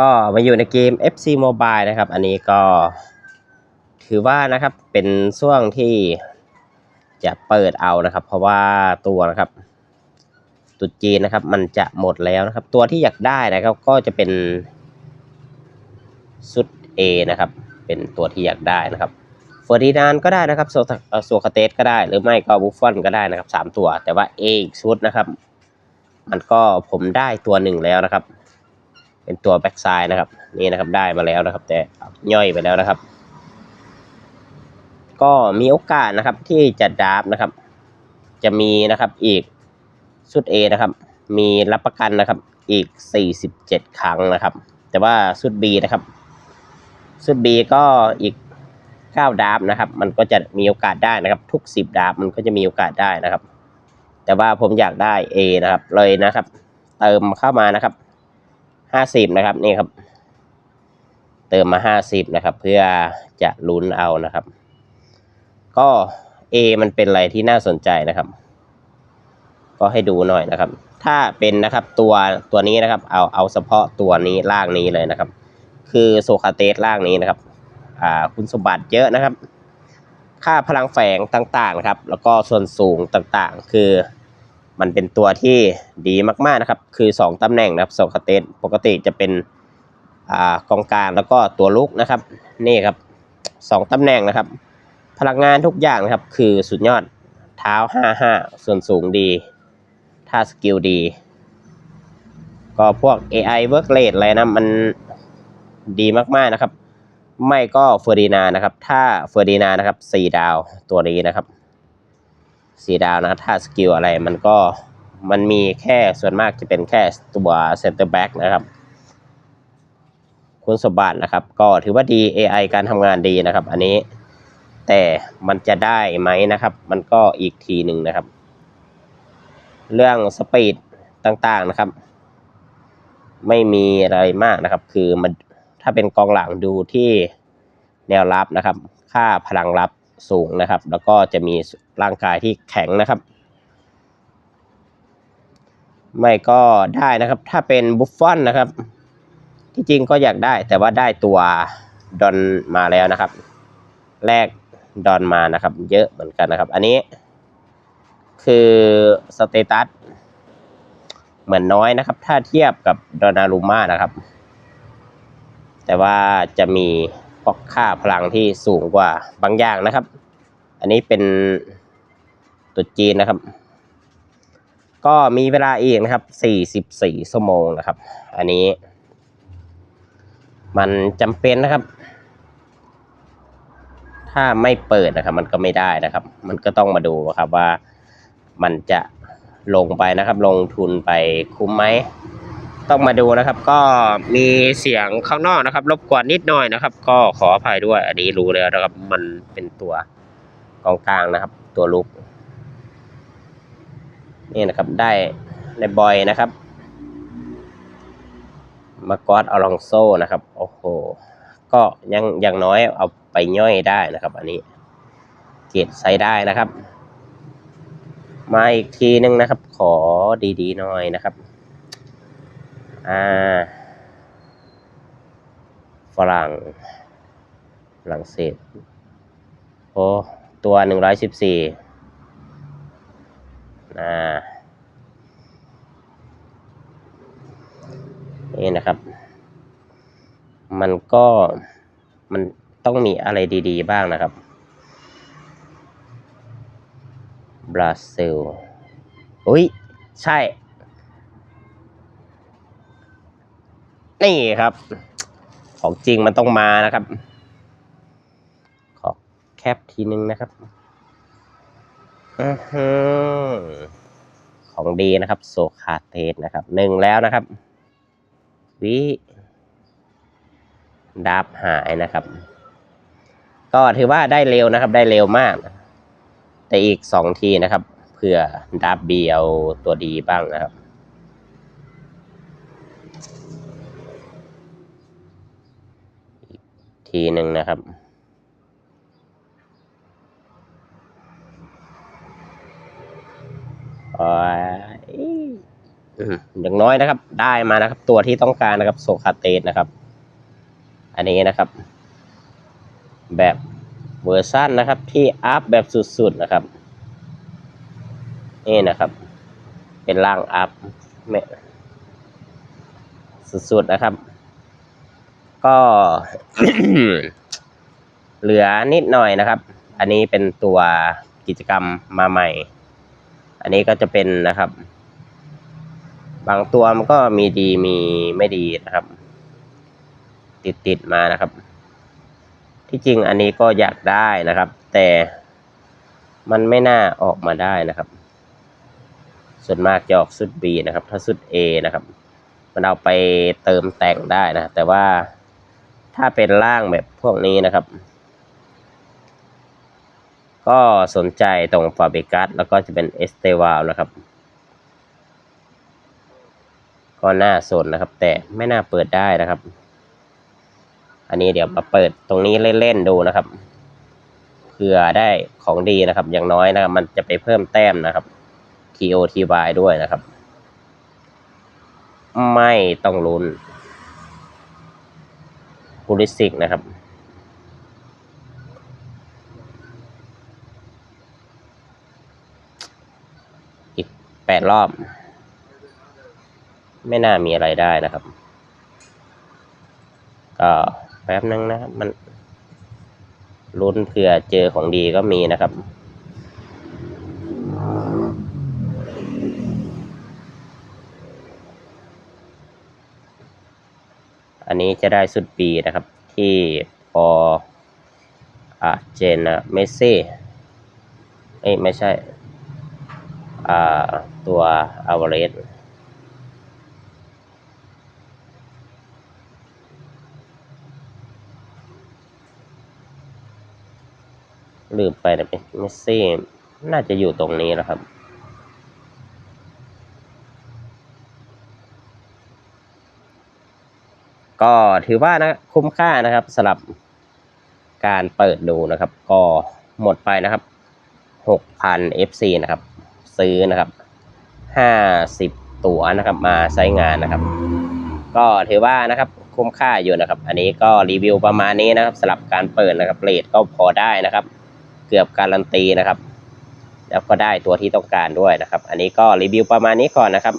ก็มาอยู่ในเกม FC Mobile นะครับ อันนี้ก็ถือว่านะครับเป็นช่วงที่จะเปิดเอานะครับ เพราะว่าตัวนะครับตุดจีนนะครับ มันจะหมดแล้วนะครับ ตัวที่อยากได้นะครับ ก็จะเป็นชุด A นะครับ เป็นตัวที่อยากได้นะครับเฟอร์ดินานก็ได้นะครับโซเอ่อโซคาเตสก็ได้ หรือไม่ก็บุฟฟอนก็ได้นะครับสามตัว แต่ว่า A อีกชุดนะครับ มันก็ผมได้ตัวหนึ่งแล้วนะครับ เป็นตัวแบ็กไซด์นะครับ นี่นะครับได้มาแล้วนะครับ แต่ย่อยไปแล้วนะครับ ก็มีโอกาสนะครับที่จะดราฟนะครับ จะมีนะครับอีกชุด A นะครับ มีรับประกันนะครับอีก 47 ครั้งนะครับ แต่ว่าชุด B นะครับชุด B ก็อีก 9ดราฟนะครับ มันก็จะมีโอกาสได้นะครับ ทุก 10ดราฟมันก็จะมีโอกาสได้นะครับ แต่ว่าผมอยากได้ A นะครับ เลยนะครับ เติมเข้ามานะครับ 50นะครับนี่ครับ เติมมา50นะครับ เพื่อจะลุ้นเอานะครับ ก็ A มันเป็นอะไรที่น่าสนใจนะครับ ก็ให้ดูหน่อยนะครับ ถ้าเป็นนะครับตัวตัวนี้นะครับ เอาเอาเฉพาะตัวนี้ล่างนี้เลยนะครับ คือโซคาเตสล่างนี้นะครับอ่าคุณสมบัติเยอะนะครับ ค่าพลังแฝงต่างๆนะครับ แล้วก็ส่วนสูงต่างๆ คือ มันเป็นตัวที่ดีมากๆนะครับ คือ 2ตำแหน่งนะครับโซคาเตสปกติจะเป็นอ่ากองกลางแล้วก็ตัวลุกนะครับ นี่ครับสองตำแหน่งนะครับ พลังงานทุกอย่างนะครับ คือสุดยอดเท้า 55 ส่วนสูงดีท่าสกิลดี ก็พวก AI work rate อะไรนะมันดีมากๆนะครับ ไม่ก็เฟอร์ดินานะครับ ถ้าเฟอร์ดินานะครับสี่ดาวตัวนี้นะครับ สีดาวนะถ้าสกิลอะไรมันก็มันมีแค่ส่วนมากจะเป็นแค่ตัวเซนเตอร์แบ็กนะครับ คุณสมบัตินะครับ ก็ถือว่าดี AI การทำงานดีนะครับ อันนี้แต่มันจะได้ไหมนะครับ มันก็อีกทีหนึ่งนะครับ เรื่องสปีดต่างๆนะครับ ไม่มีอะไรมากนะครับ คือมันถ้าเป็นกองหลังดูที่แนวรับนะครับ ค่าพลังรับ สูงนะครับ แล้วก็จะมีร่างกายที่แข็งนะครับ ไม่ก็ได้นะครับ ถ้าเป็นบุฟฟอนนะครับ ที่จริงก็อยากได้ แต่ว่าได้ตัวดอนมาแล้วนะครับ แรกดอนมานะครับ เยอะเหมือนกันนะครับ อันนี้คือสเตตัสเหมือนน้อยนะครับ ถ้าเทียบกับดอนารูมานะครับ แต่ว่าจะมี พอกค่าพลังที่สูงกว่าบางอย่างนะครับ อันนี้เป็นตุดจีนนะครับ ก็มีเวลาอีกนะครับ 44 ชั่วโมงนะครับ อันนี้ มันจำเป็นนะครับ ถ้าไม่เปิดนะครับ มันก็ไม่ได้นะครับ มันก็ต้องมาดูครับว่ามันจะลงไปนะครับ ลงทุนไปคุ้มไหม ต้องมาดูนะครับ ก็มีเสียงข้างนอกนะครับ รบกวนนิดหน่อยนะครับ ก็ขออภัยด้วย อันนี้รู้แล้วนะครับ มันเป็นตัวกองกลางนะครับ ตัวลุก นี่นะครับได้ในบอยนะครับมากอดอลองโซนะครับ โอ้โห ก็ยังอย่างน้อยเอาไปย่อยได้นะครับ อันนี้เกรดใช้ได้นะครับ มาอีกทีนึงนะครับ ขอดีๆหน่อยนะครับ อ่า ฝรั่ง ฝรั่งเศส โอ้ ตัวหนึ่งร้อยสิบสี่อ่า นี่นะครับ มันก็มันต้องมีอะไรดี ๆ บ้างนะครับ บราซิล อุ้ย ใช่ นี่ครับ ของจริงมันต้องมานะครับ ขอแคปทีนึงนะครับอื้อหือของดีนะครับ โซคาเตสนะครับหนึ่งแล้วนะครับ วิดับหายนะครับ ก็ถือว่าได้เร็วนะครับ ได้เร็วมาก แต่อีกสองทีนะครับเพื่อดับเบียวตัวดีบ้างนะครับ ทีหนึ่งนะครับโอ้ยอืมอย่างน้อยนะครับ ได้มานะครับ ตัวที่ต้องการนะครับโซคาเตสนะครับ อันนี้นะครับ แบบเวอร์ชันนะครับ ที่อัพแบบสุดๆนะครับ นี่นะครับ เป็นร่างอัพแม่สุดๆนะครับ ก็เหลือนิดหน่อยนะครับ อันนี้เป็นตัวกิจกรรมมาใหม่ อันนี้ก็จะเป็นนะครับ บางตัวมันก็มีดีมีไม่ดีนะครับ ติดติดมานะครับ ที่จริงอันนี้ก็อยากได้นะครับ แต่มันไม่น่าออกมาได้นะครับ ส่วนมากจะออกชุด B นะครับ ถ้าชุด A นะครับ มันเอาไปเติมแต่งได้นะ แต่ว่า ถ้าเป็นร่างแบบพวกนี้นะครับ ก็สนใจตรงฟาเบกัสแล้วก็จะเป็นเอสเตวาลนะครับ ก็น่าสนนะครับ แต่ไม่น่าเปิดได้นะครับ อันนี้เดี๋ยวมาเปิดตรงนี้เล่นๆดูนะครับเผื่อได้ของดีนะครับ อย่างน้อยนะครับ มันจะไปเพิ่มแต้มนะครับ TOTY ด้วยนะครับ ไม่ต้องลุ้น พูลิสิกนะครับอีกแปดรอบ ไม่น่ามีอะไรได้นะครับ ก็แป๊บนึงนะครับมันลุ้นเผื่อเจอของดีก็มีนะครับ อันนี้จะได้สุดปีนะครับ ที่พออ่าเจนนะเมสซี่เอ้ไม่ใช่อ่าตัวอาวาเรสลืมไปนะเมสซี่ น่าจะอยู่ตรงนี้แล้วครับ ก็ถือว่านะคุ้มค่านะครับสำหรับการเปิดดูนะครับ ก็หมดไปนะครับหกพัน FC นะครับ ซื้อนะครับห้าสิบตัวนะครับ มาใช้งานนะครับ ก็ถือว่านะครับคุ้มค่าอยู่นะครับ อันนี้ก็รีวิวประมาณนี้นะครับสำหรับการเปิดนะครับเรทก็พอได้นะครับ เกือบการันตีนะครับ แล้วก็ได้ตัวที่ต้องการด้วยนะครับ อันนี้ก็รีวิวประมาณนี้ก่อนนะครับ